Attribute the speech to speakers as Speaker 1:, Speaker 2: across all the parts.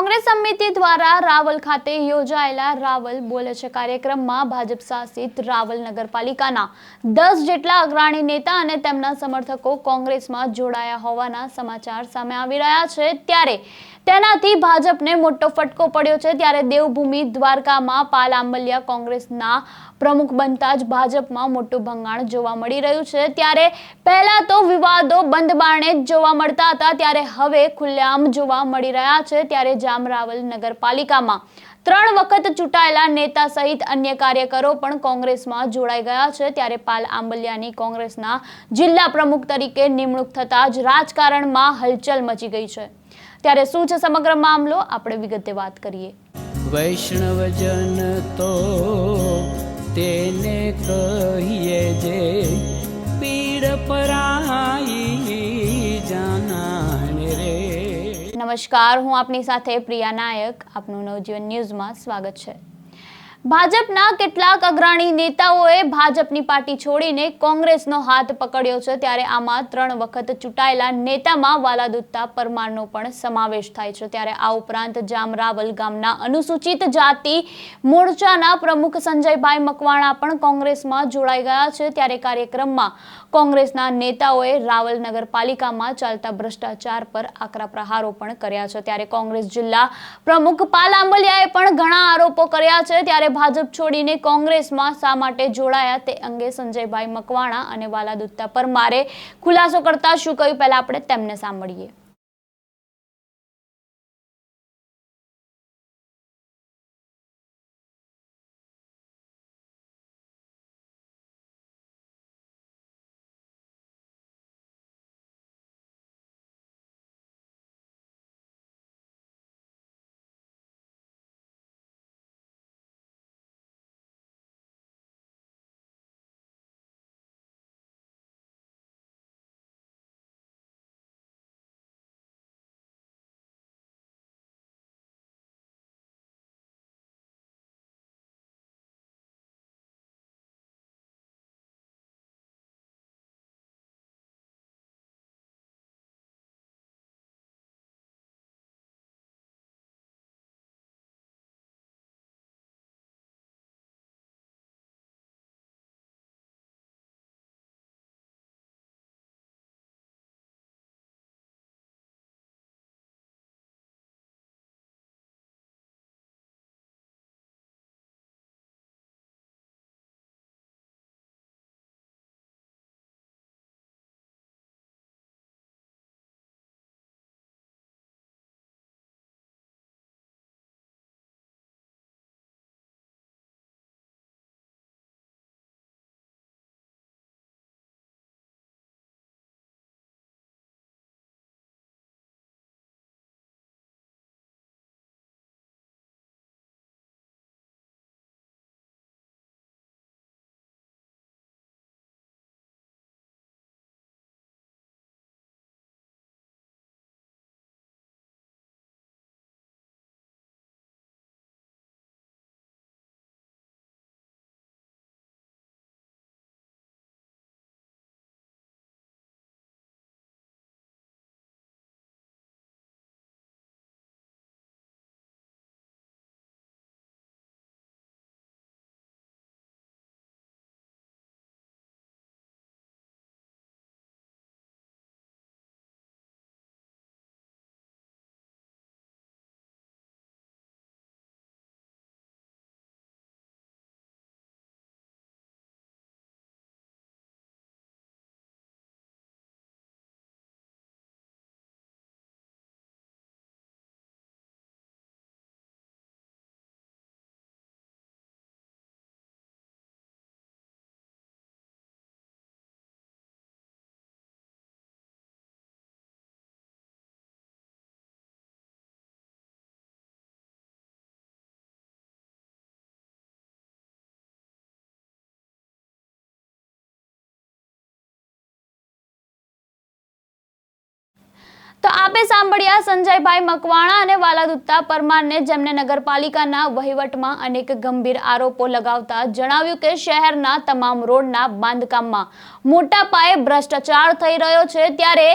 Speaker 1: કોંગ્રેસ સમિતિ દ્વારા રાવલ ખાતે યોજાયેલા રાવલ બોલે છે કાર્યક્રમમાં ભાજપ શાસિત રાવલ નગરપાલિકાના દસ જેટલા અગ્રણી નેતા અને તેમના સમર્થકો કોંગ્રેસમાં જોડાયા હોવાના સમાચાર સામે આવી રહ્યા છે. ત્યારે તેનાથી ભાજપને મોટો ફટકો પડ્યો છે. ત્યારે દેવભૂમિ દ્વારકામાં પાલ આંબલિયા કોંગ્રેસના પ્રમુખ બનતા જ ભાજપમાં મોટું ભંગાણ જોવા મળી રહ્યું છે. ત્યારે પહેલા તો વિવાદો બંધ બારણે જ જોવા મળતા હતા. ત્યારે હવે ખુલ્લેઆમ જોવા મળી રહ્યા છે. ત્યારે જામરાવલ નગરપાલિકામાં ત્રણ વખત ચૂંટાયેલા નેતા સહિત અન્ય કાર્યકરો પણ કોંગ્રેસમાં જોડાઈ ગયા છે. ત્યારે પાલ આંબલિયાની કોંગ્રેસના જિલ્લા પ્રમુખ તરીકે નિમણૂક થતાં જ રાજકારણમાં હલચલ મચી ગઈ છે. ત્યારે શું છે સમગ્ર મામલો? આપણે વિગતે વાત કરીએ.
Speaker 2: વૈષ્ણવજન તો તેને કહીએ જે પીડ પરાઈ જાનાને રે.
Speaker 1: નમસ્કાર હું આપની સાથે પ્રિયા નાયક. આપનું નવજીવન ન્યૂઝમાં સ્વાગત છે. ભાજપના કેટલાક અગ્રણી નેતાઓએ ભાજપની પાર્ટી છોડીને કોંગ્રેસનો હાથ પકડ્યો છે, ત્યારે આમાં ત્રણ વખત ચૂંટાયેલા નેતામાં વાલાદુત્તા પરમારનો પણ સમાવેશ થાય છે. ત્યારે આ ઉપરાંત જામરાવલ ગામના અનુસૂચિત જાતિ મોરચાના પ્રમુખ સંજયભાઈ મકવાણા પણ કોંગ્રેસમાં જોડાઈ ગયા છે. ત્યારે કાર્યક્રમમાં કોંગ્રેસના નેતાઓએ રાવલ નગરપાલિકામાં ચાલતા ભ્રષ્ટાચાર પર આકરા પ્રહારો પણ કર્યા છે. ત્યારે કોંગ્રેસ જિલ્લા પ્રમુખ પાલ આંબલિયાએ પણ ઘણા આરોપો કર્યા છે. ત્યારે ભાજપ છોડીને કોંગ્રેસમાં શા માટે જોડાયા તે અંગે સંજયભાઈ મકવાણા અને વાલાદુત્તા પરમારે ખુલાસો કરતા શું કહ્યું? પહેલા આપણે તેમને સાંભળીએ. તો આપે સાંભળ્યા સંજયભાઈ મકવાણા અને વાલાદુત્તા પરમારને જેમને નગરપાલિકાના વહીવટમાં અનેક ગંભીર આરોપો લગાવતા જણાવ્યું કે શહેરના તમામ રોડના બાંધકામમાં મોટા પાયે ભ્રષ્ટાચાર થઈ રહ્યો છે. ત્યારે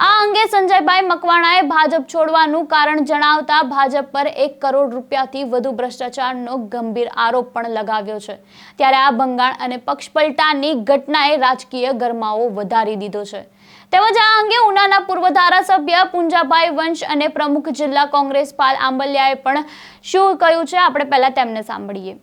Speaker 1: આ અંગે સંજયભાઈ મકવાણાએ ભાજપ છોડવાનું કારણ જણાવતા ભાજપ પર એક કરોડ રૂપિયાથી વધુ ભ્રષ્ટાચારનો ગંભીર આરોપ પણ લગાવ્યો છે. ત્યારે આ ભંગાણ અને પક્ષપલટાની ઘટનાએ રાજકીય ગરમાવો વધારી દીધો છે. તેમજ આ અંગે ઉનાના પૂર્વ ધારાસભ્ય પુંજાભાઈ વંશ અને પ્રમુખ જિલ્લા કોંગ્રેસ પાલ આંબલિયાએ પણ શું કહ્યું છે? આપણે પહેલા તેમને સાંભળીએ.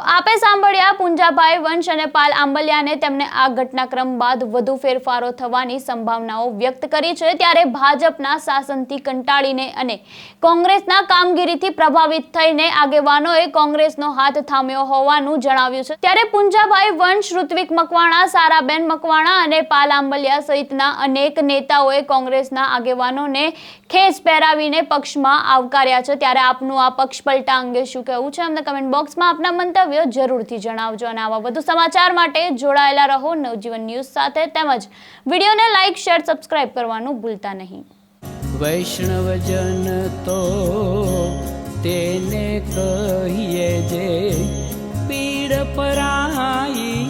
Speaker 1: આપે સાંભળ્યા પુંજાભાઈ વંશ અને પાલ આંબલિયાને તેમને આ ઘટનાક્રમ બાદ વધુ ફેરફારો થવાની સંભાવનાઓ વ્યક્ત કરી છે. ત્યારે ભાજપના શાસનથી કંટાળીને અને કોંગ્રેસના કામગીરીથી પ્રભાવિત થઈને આગેવાનોએ કોંગ્રેસનો હાથ થામ્યો હોવાનું જણાવ્યું છે. ત્યારે પુંજાભાઈ વંશ, ઋત્વિક મકવાણા, સારાબેન મકવાણા અને પાલ આંબલિયા સહિતના અનેક નેતાઓએ કોંગ્રેસના આગેવાનોને ખેસ પહેરાવીને પક્ષમાં આવકાર્યા છે. ત્યારે આપનું આ પક્ષ પલટા અંગે શું કહેવું છે? અમને કમેન્ટ બોક્સમાં આપના મંતવ્યો મંતવ્ય જરૂરથી જણાવજો અને આવા વધુ સમાચાર માટે જોડાયેલા રહો નવજીવન ન્યૂઝ સાથે તેમજ વિડીયોને લાઇક, શેર, સબસ્ક્રાઇબ કરવાનું ભૂલતા નહીં.
Speaker 2: વૈષ્ણવજન તો તેને કહીએ જે પીડ પરાઈ